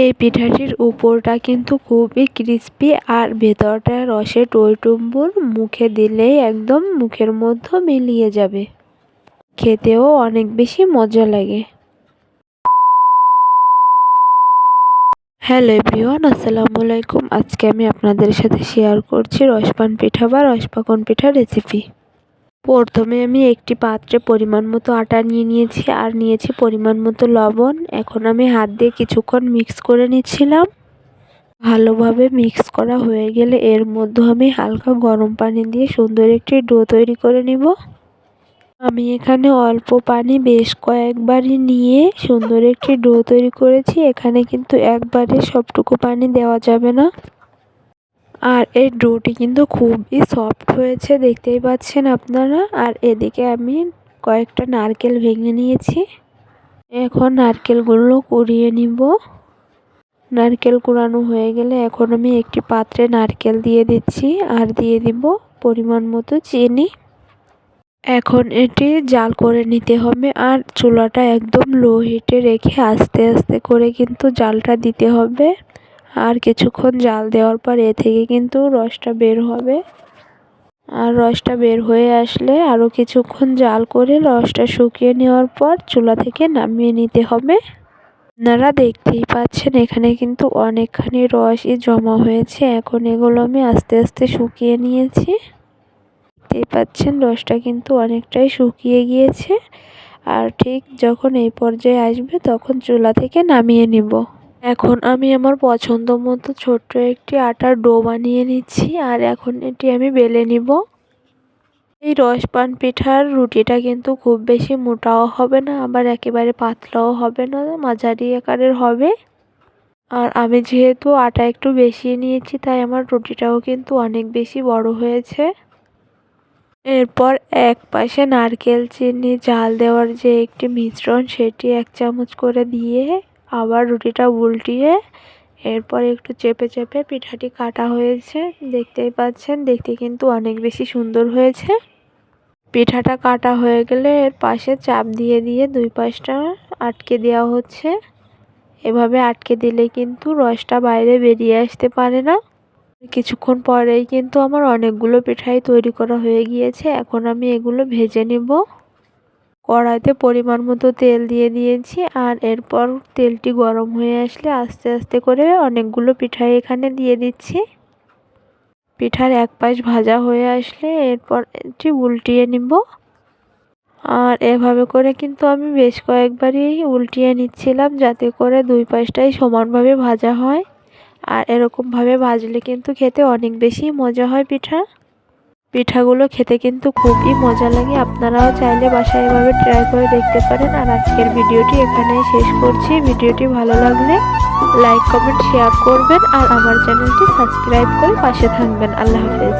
এই পিঠাটির উপরটা কিন্তু খুবই ক্রিস্পি আর ভেতরটা রসে টইটুম্বুর মুখে দিলেই একদম মুখের মধ্যে মিলিয়ে যাবে। খেতেও অনেক বেশি মজা লাগে। হ্যালো এভরিওয়ান, আসসালামু আলাইকুম। আজকে আমি আপনাদের সাথে শেয়ার করছি রসপান পিঠা বা রসপাকন পিঠা রেসিপি প্রথমে আমি একটি পাত্রে পরিমাণ মতো আটা নিয়ে নিয়েছি আর নিয়েছি পরিমাণ মতো লবণ। এখন আমি হাত দিয়ে কিছুক্ষণ মিক্স করে নিচ্ছিলাম। ভালোভাবে মিক্স করা হয়ে গেলে এর মধ্যে আমি হালকা গরম পানি দিয়ে সুন্দর একটি ডো তৈরি করে নিব। আমি এখানে অল্প পানি বেশ কয়েকবারই নিয়ে সুন্দর একটি ডো তৈরি করেছি। এখানে কিন্তু একবারে সবটুকু পানি দেওয়া যাবে না। আর এই ডোটি কিন্তু খুবই সফট হয়েছে, দেখতেই পাচ্ছেন আপনারা। আর এদিকে আমি কয়েকটা নারকেল ভেঙে নিয়েছি। এখন নারকেলগুলো কুড়িয়ে নিব। নারকেল কুড়ানো হয়ে গেলে এখন আমি একটি পাত্রে নারকেল দিয়ে দিচ্ছি আর দিয়ে দিব পরিমাণ মতো চিনি। এখন এটি জাল করে নিতে হবে আর চুলাটা একদম লো হিটে রেখে আস্তে আস্তে করে কিন্তু জালটা দিতে হবে। আর কিছুক্ষণ জাল দেওয়ার পর এ থেকে কিন্তু রসটা বের হবে। আর রসটা বের হয়ে আসলে আরও কিছুক্ষণ জাল করে রসটা শুকিয়ে নেওয়ার পর চুলা থেকে নামিয়ে নিতে হবে। আপনারা দেখতেই পাচ্ছেন এখানে কিন্তু অনেকখানি রসই জমা হয়েছে। এখন এগুলো আমি আস্তে আস্তে শুকিয়ে নিয়েছি। দেখতেই পাচ্ছেন রসটা কিন্তু অনেকটাই শুকিয়ে গিয়েছে। আর ঠিক যখন এই পর্যায়ে আসবে তখন চুলা থেকে নামিয়ে নিব। এখন আমি আমার পছন্দ মতো ছোট্ট একটি আটার ডো বানিয়ে নিচ্ছি, আর এখন এটি আমি বেলে নিব। এই রসপান পিঠার রুটিটা কিন্তু খুব বেশি মোটাও হবে না, আবার একেবারে পাতলাও হবে না, মাঝারি আকারের হবে। আর আমি যেহেতু আটা একটু বেশি নিয়েছি, তাই আমার রুটিটাও কিন্তু অনেক বেশি বড় হয়েছে। এরপর এক পাশে নারকেল চিনি জাল দেওয়ার যে একটি মিশ্রণ, সেটি এক চামচ করে দিয়ে আবার রুটিটা উল্টিয়ে এরপর একটু চেপে চেপে পিঠাটি কাটা হয়েছে। দেখতেই পাচ্ছেন, দেখতে কিন্তু অনেক বেশি সুন্দর হয়েছে। পিঠাটা কাটা হয়ে গেলে এর পাশে চাপ দিয়ে দিয়ে দুই পাশটা আটকে দেওয়া হচ্ছে। এভাবে আটকে দিলে কিন্তু রসটা বাইরে বেরিয়ে আসতে পারে না। কিছুক্ষণ পরেই কিন্তু আমার অনেকগুলো পিঠাই তৈরি করা হয়ে গিয়েছে। এখন আমি এগুলো ভেজে নেব। কড়াইতে পরিমাণ মতো তেল দিয়ে দিয়েছি আর এরপর তেলটি গরম হয়ে আসলে আস্তে আস্তে করে অনেকগুলো পিঠাই এখানে দিয়ে দিচ্ছি। পিঠার এক পাশ ভাজা হয়ে আসলে এরপর এটি উল্টিয়ে নিব। আর এভাবে করে কিন্তু আমি বেশ কয়েকবারই উল্টিয়ে নিচ্ছিলাম যাতে করে দুই পাশটাই সমানভাবে ভাজা হয়। আর এরকমভাবে ভাজলে কিন্তু খেতে অনেক বেশি মজা হয় পিঠা। পিঠাগুলো খেতে কিন্তু খুবই মজা লাগে। আপনারাও চাইলে বাসায় এভাবে ট্রাই করে দেখতে পারেন। আর আজকের ভিডিওটি এখানেই শেষ করছি। ভিডিওটি ভালো লাগলে লাইক কমেন্ট শেয়ার করবেন। আর আমার চ্যানেলটি সাবস্ক্রাইব করে পাশে থাকবেন। আল্লাহ হাফেজ।